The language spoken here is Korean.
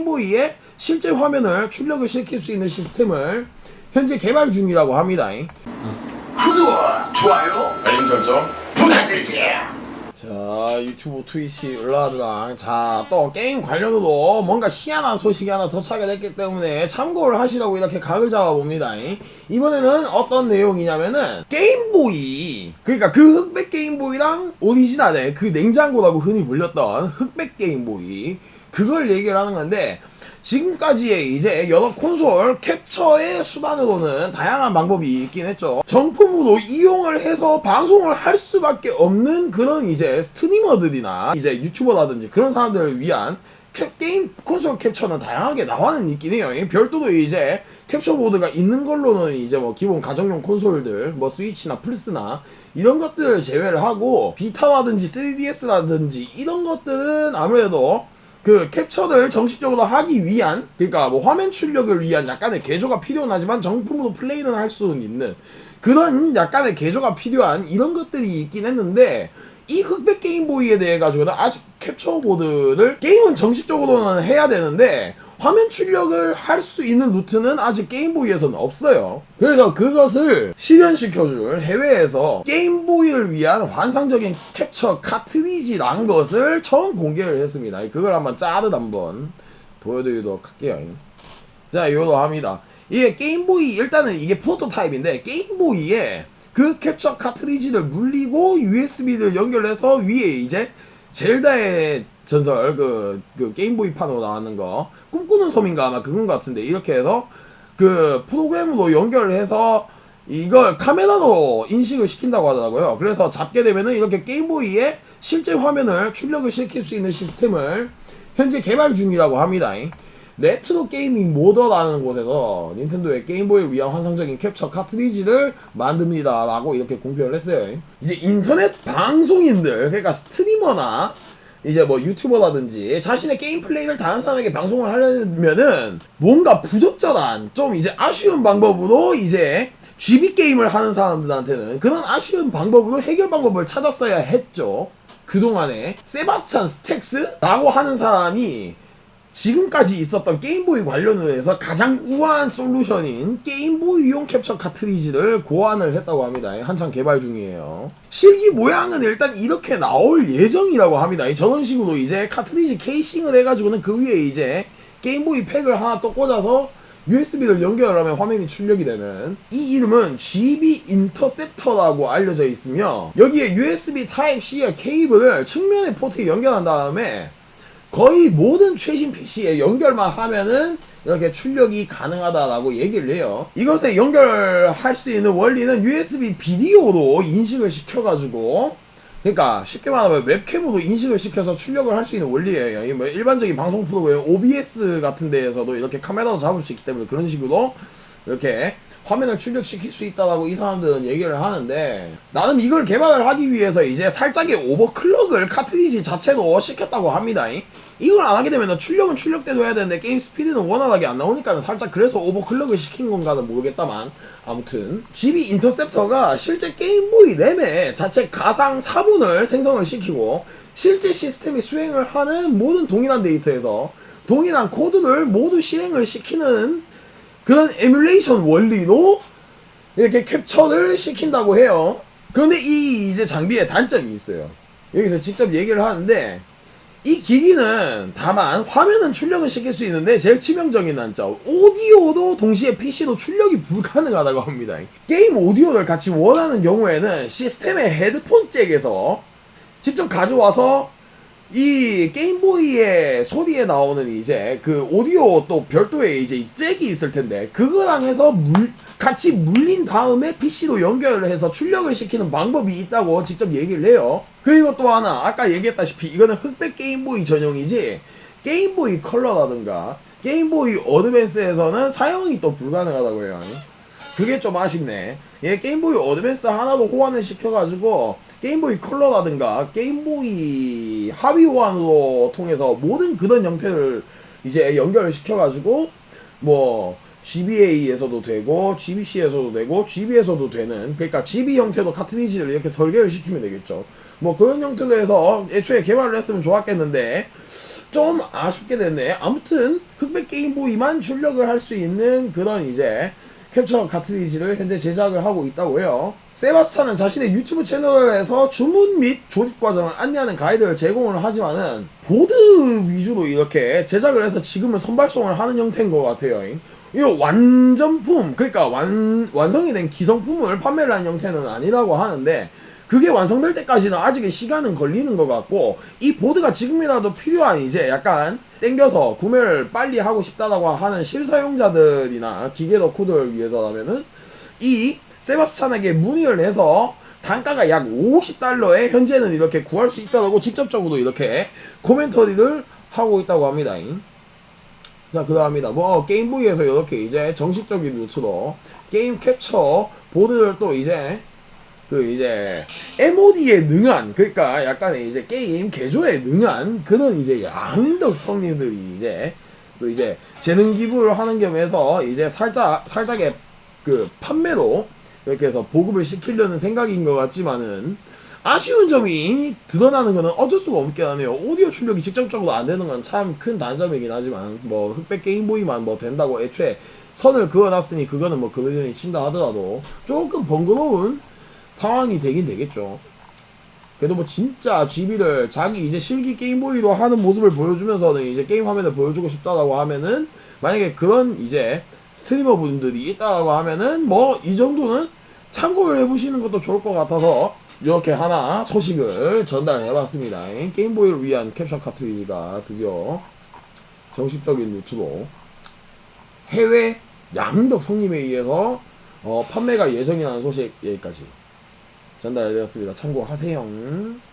게임보이의 실제 화면을 출력을 시킬 수 있는 시스템을 현재 개발 중이라고 합니다. 구독, 좋아요, 알림 설정 부탁드릴게요. 자 유튜브 트위치 을라드랑 자또 게임 관련으로 뭔가 희한한 소식이 하나 도착이 됐기 때문에 참고를 하시라고 이렇게 각을 잡아봅니다 이번에는 어떤 내용이냐면은 게임보이 그러니까 그 흑백 게임보이랑 오리지널의 그 냉장고라고 흔히 불렸던 흑백 게임보이 그걸 얘기를 하는 건데 지금까지의 이제 여러 콘솔 캡처의 수단으로는 다양한 방법이 있긴 했죠. 정품으로 이용을 해서 방송을 할 수밖에 없는 그런 이제 스트리머들이나 이제 유튜버라든지 그런 사람들을 위한 캡, 게임 콘솔 캡처는 다양하게 나와는 있긴 해요. 별도로 이제 캡처 보드가 있는 걸로는 이제 뭐 기본 가정용 콘솔들, 뭐 스위치나 플스나 이런 것들을 제외를 하고 비타라든지 3DS라든지 이런 것들은 아무래도 그 캡처를 정식적으로 하기 위한 그러니까 뭐 화면 출력을 위한 약간의 개조가 필요는 하지만 정품으로 플레이는 할 수는 있는 그런 약간의 개조가 필요한 이런 것들이 있긴 했는데 이 흑백 게임보이에 대해 가지고는 아직 캡처 보드를 게임은 정식적으로는 해야 되는데 화면 출력을 할 수 있는 루트는 아직 게임보이에서는 없어요. 그래서 그것을 실현시켜줄 해외에서 게임보이를 위한 환상적인 캡처 카트리지란 것을 처음 공개를 했습니다. 그걸 한번 짜듯 한번 보여드리도록 할게요. 자, 요로 합니다. 이게 게임보이 일단은 이게 프로토타입인데 게임보이에 그 캡처 카트리지를 물리고 USB를 연결해서 위에 이제 젤다의 전설 그, 그 게임보이판으로 나왔는 거 꿈꾸는 섬인가 아마 그건 것 같은데 이렇게 해서 그 프로그램으로 연결을 해서 이걸 카메라로 인식을 시킨다고 하더라고요. 그래서 잡게 되면은 이렇게 게임보이에 실제 화면을 출력을 시킬 수 있는 시스템을 현재 개발 중이라고 합니다. 레트로 게이밍 모더라는 곳에서 닌텐도의 게임보이를 위한 환상적인 캡처 카트리지를 만듭니다. 라고 이렇게 공표를 했어요. 이제 인터넷 방송인들, 그러니까 스트리머나 이제 뭐 유튜버라든지 자신의 게임 플레이를 다른 사람에게 방송을 하려면은 뭔가 부적절한 좀 이제 아쉬운 방법으로 이제 GB 게임을 하는 사람들한테는 그런 아쉬운 방법으로 해결 방법을 찾았어야 했죠. 그동안에 세바스찬 스택스라고 하는 사람이 지금까지 있었던 게임보이 관련으로 해서 가장 우아한 솔루션인 게임보이용 캡처 카트리지를 고안을 했다고 합니다. 한창 개발 중이에요. 실기 모양은 일단 이렇게 나올 예정이라고 합니다. 저런 식으로 이제 카트리지 케이싱을 해가지고는 그 위에 이제 게임보이 팩을 하나 또 꽂아서 USB를 연결하면 화면이 출력이 되는 이 이름은 GB 인터셉터라고 알려져 있으며 여기에 USB Type-C의 케이블을 측면의 포트에 연결한 다음에 거의 모든 최신 PC에 연결만 하면은 이렇게 출력이 가능하다라고 얘기를 해요. 이것에 연결할 수 있는 원리는 USB 비디오로 인식을 시켜가지고 그러니까 쉽게 말하면 웹캠으로 인식을 시켜서 출력을 할 수 있는 원리예요. 이뭐 일반적인 방송 프로그램 OBS 같은 데에서도 이렇게 카메라로 잡을 수 있기 때문에 그런 식으로 이렇게 화면을 출력시킬 수 있다라고 이 사람들은 얘기를 하는데 나는 이걸 개발을 하기 위해서 이제 살짝의 오버클럭을 카트리지 자체로 시켰다고 합니다. 이걸 안 하게 되면 출력은 출력대로 해야 되는데 게임 스피드는 원활하게 안 나오니까 살짝 그래서 오버클럭을 시킨 건가는 모르겠다만 아무튼 GB 인터셉터가 실제 게임보이 램의 자체 가상 사본을 생성을 시키고 실제 시스템이 수행을 하는 모든 동일한 데이터에서 동일한 코드를 모두 실행을 시키는 그런 에뮬레이션 원리로 이렇게 캡처를 시킨다고 해요. 그런데 이 이제 장비에 단점이 있어요. 여기서 직접 얘기를 하는데 이 기기는 다만 화면은 출력을 시킬 수 있는데 제일 치명적인 단점 오디오도 동시에 PC도 출력이 불가능하다고 합니다. 게임 오디오를 같이 원하는 경우에는 시스템의 헤드폰 잭에서 직접 가져와서 이 게임보이의 소리에 나오는 이제 그 오디오 또 별도의 이제 잭이 있을 텐데 그거랑 해서 물 같이 물린 다음에 PC로 연결을 해서 출력을 시키는 방법이 있다고 직접 얘기를 해요. 그리고 또 하나 아까 얘기했다시피 이거는 흑백 게임보이 전용이지 게임보이 컬러라든가 게임보이 어드밴스에서는 사용이 또 불가능하다고 해요. 그게 좀 아쉽네. 얘 게임보이 어드밴스 하나도 호환을 시켜가지고 게임보이 컬러라든가 게임보이 하위 호환으로 통해서 모든 그런 형태를 이제 연결을 시켜가지고 뭐 GBA에서도 되고 GBC에서도 되고 GB에서도 되는 그러니까 GB 형태도 카트리지를 이렇게 설계를 시키면 되겠죠. 뭐 그런 형태로 해서 애초에 개발을 했으면 좋았겠는데 좀 아쉽게 됐네. 아무튼 흑백 게임보이만 출력을 할 수 있는 그런 이제 캡처 카트리지를 현재 제작을 하고 있다고 해요. 세바스찬은 자신의 유튜브 채널에서 주문 및 조립 과정을 안내하는 가이드를 제공을 하지만은 보드 위주로 이렇게 제작을 해서 지금은 선발송을 하는 형태인 것 같아요. 이거 완전품, 그러니까 완, 완성이 된 기성품을 판매를 하는 형태는 아니라고 하는데 그게 완성될 때까지는 아직은 시간은 걸리는 것 같고 이 보드가 지금이라도 필요한 이제 약간 땡겨서 구매를 빨리 하고 싶다라고 하는 실사용자들이나 기계 덕후들을 위해서라면은 이 세바스찬에게 문의를 해서 단가가 약 50달러에 현재는 이렇게 구할 수 있다고 직접적으로 이렇게 코멘터리를 하고 있다고 합니다. 자, 그 다음이다. 뭐, 게임보이에서 이렇게 이제 정식적인 루트로 게임 캡처 보드를 또 이제 그 이제 MOD에 능한 그러니까 약간의 이제 게임 개조에 능한 그런 이제 양덕 성님들이 이제 또 이제 재능 기부를 하는 겸해서 이제 살짝 살짝의 그 판매로 이렇게 해서 보급을 시키려는 생각인 것 같지만은 아쉬운 점이 드러나는 거는 어쩔 수가 없긴 하네요. 오디오 출력이 직접적으로 안 되는 건 참 큰 단점이긴 하지만 뭐 흑백 게임보이만 뭐 된다고 애초에 선을 그어놨으니 그거는 뭐 그러려니 친다 하더라도 조금 번거로운 상황이 되긴 되겠죠. 그래도 뭐 진짜 GB를 자기 이제 실기 게임보이로 하는 모습을 보여주면서는 이제 게임 화면을 보여주고 싶다라고 하면은 만약에 그런 이제 스트리머 분들이 있다라고 하면은 뭐 이 정도는 참고를 해보시는 것도 좋을 것 같아서 이렇게 하나 소식을 전달해봤습니다. 게임보이를 위한 캡션 카트리지가 드디어 정식적인 루트로 해외 양덕 성님에 의해서 어, 판매가 예정이라는 소식 여기까지 전달되었습니다. 참고하세요.